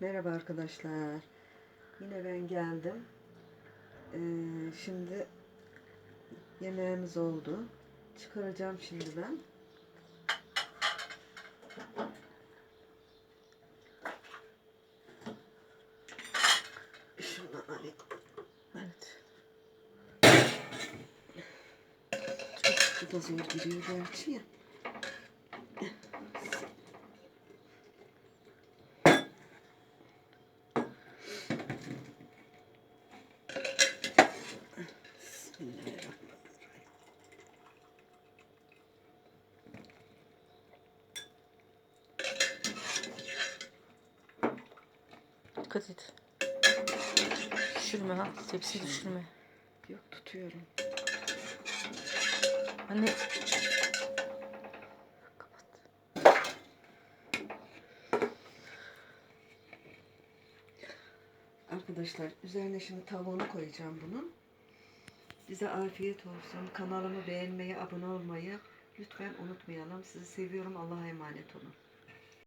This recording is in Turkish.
Merhaba arkadaşlar. Yine ben geldim. Ee, şimdi yemeğimiz oldu. Çıkaracağım şimdi ben. Şundan alayım. Evet. Bu da zor giriyor gerçi ya. Bismillahirrahmanirrahim. Dikkat et. Düşürme ha. Tepsi düşürme. Yok tutuyorum. Anne. Arkadaşlar üzerine şimdi tavuğunu koyacağım bunun. Bize afiyet olsun. Kanalımı beğenmeyi, abone olmayı lütfen unutmayalım. Sizi seviyorum. Allah'a emanet olun.